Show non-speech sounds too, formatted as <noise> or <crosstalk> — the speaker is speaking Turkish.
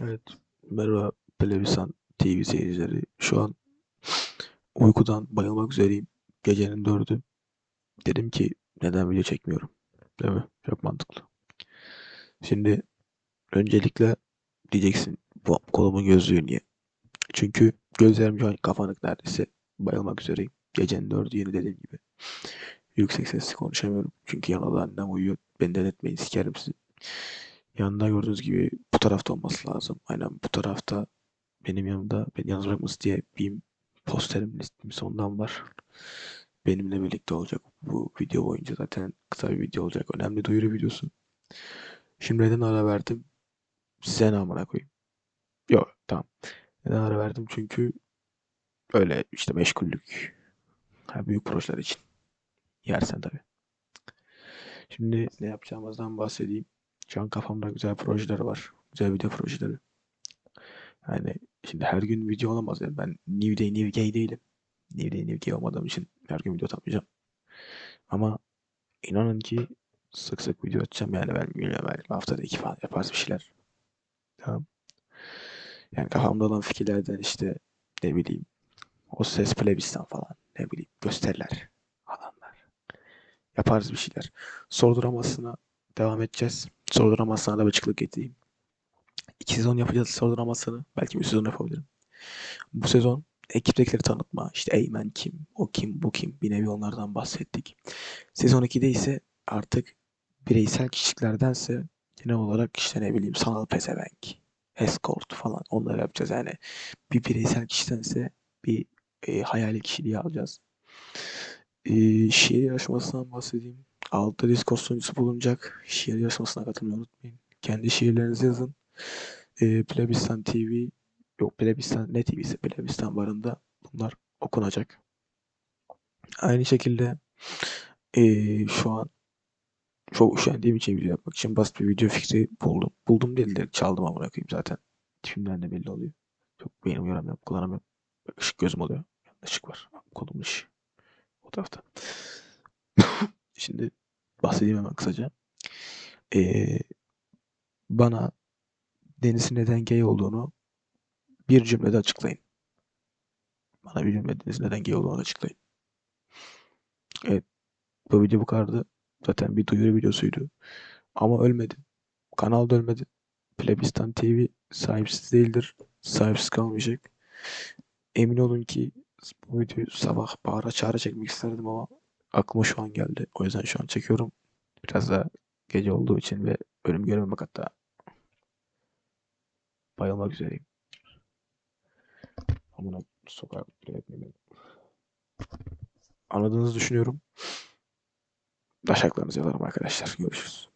Evet. Merhaba Televisan TV seyircileri. Şu an uykudan bayılmak üzereyim. Gecenin dördü. Dedim ki neden video çekmiyorum? Değil mi? Çok mantıklı. Şimdi öncelikle diyeceksin bu kolumun gözlüğü niye? Çünkü gözlerim şu an kapanık neredeyse. Bayılmak üzereyim. Gecenin dördü yeni dediğim gibi. Yüksek sesle konuşamıyorum. Çünkü yanında annem uyuyor. Benden etmeyin sikerim sizi. Yanında gördüğünüz gibi bu tarafta olması lazım. Aynen bu tarafta benim yanımda beni yalnız bırakması diye bir posterim listim sondan var. Benimle birlikte olacak bu video boyunca zaten kısa bir video olacak. Önemli duyuru videosu. Şimdi neden ara verdim? Size ne amına koyayım? Yok tamam. Neden ara verdim? Çünkü öyle işte meşgullük. Ha, büyük projeler için. Yersen tabii. Şimdi ne yapacağımızdan bahsedeyim. Şu an kafamda güzel projeler var. Güzel video projeleri. Yani şimdi her gün video olamaz yani. Ben New Day New Gay değilim. New Day New Gay olmadığım için her gün video atamayacağım. Ama inanın ki sık sık video atacağım yani ben bilmiyorum belki haftada iki falan yaparız bir şeyler. Tamam. Yani kafamda olan fikirlerden işte ne bileyim o ses plebistan falan ne bileyim gösteriler falanlar. Yaparız bir şeyler. Sorduramazsına devam edeceğiz. Sorduramazsına da bir açıklık getireyim. İki sezon yapacağız sorduramazsını. Belki bir sezon yapabilirim. Bu sezon ekiptekileri tanıtma. İşte Eymen kim, o kim, bu kim. Bir nevi onlardan bahsettik. Sezon 2'de ise artık bireysel kişiliklerdense genel olarak işte ne bileyim sanal pezevenk, escort falan onları yapacağız. Yani bir bireysel kişidense bir e, hayali kişiliği alacağız. E, şiir yarışmasından bahsedeyim. Altta Discord sunucusu bulunacak. Şiir yarışmasına katılmayı unutmayın. Kendi şiirlerinizi yazın. E, Plebistan TV yok Plebistan ne TV'si Plebistan barında bunlar okunacak. Aynı şekilde e, şu an çok üşendiğim için video yapmak için basit bir video fikri buldum. Buldum değil de çaldım ama koyayım zaten. Tipimden de belli oluyor. Çok beyin uyaramıyorum, kullanamıyorum. Işık gözüm oluyor. Işık var. Kolumun ışığı. O tarafta. <laughs> Şimdi bahsedeyim hemen kısaca. Ee, bana Deniz'in neden gay olduğunu bir cümlede açıklayın. Bana bir cümlede Deniz'in neden gay olduğunu açıklayın. Evet. Bu video bu kadardı. Zaten bir duyuru videosuydu. Ama ölmedi. Kanal da ölmedi. Plebistan TV sahipsiz değildir. Sahipsiz kalmayacak. Emin olun ki bu videoyu sabah bağıra çağıra çekmek isterdim ama aklıma şu an geldi. O yüzden şu an çekiyorum. Biraz da gece olduğu için ve ölüm görmemek hatta bayılmak üzereyim. Amına sokağa bile etmeyeyim. Anladığınızı düşünüyorum. Taşaklarınızı yalarım arkadaşlar. Görüşürüz.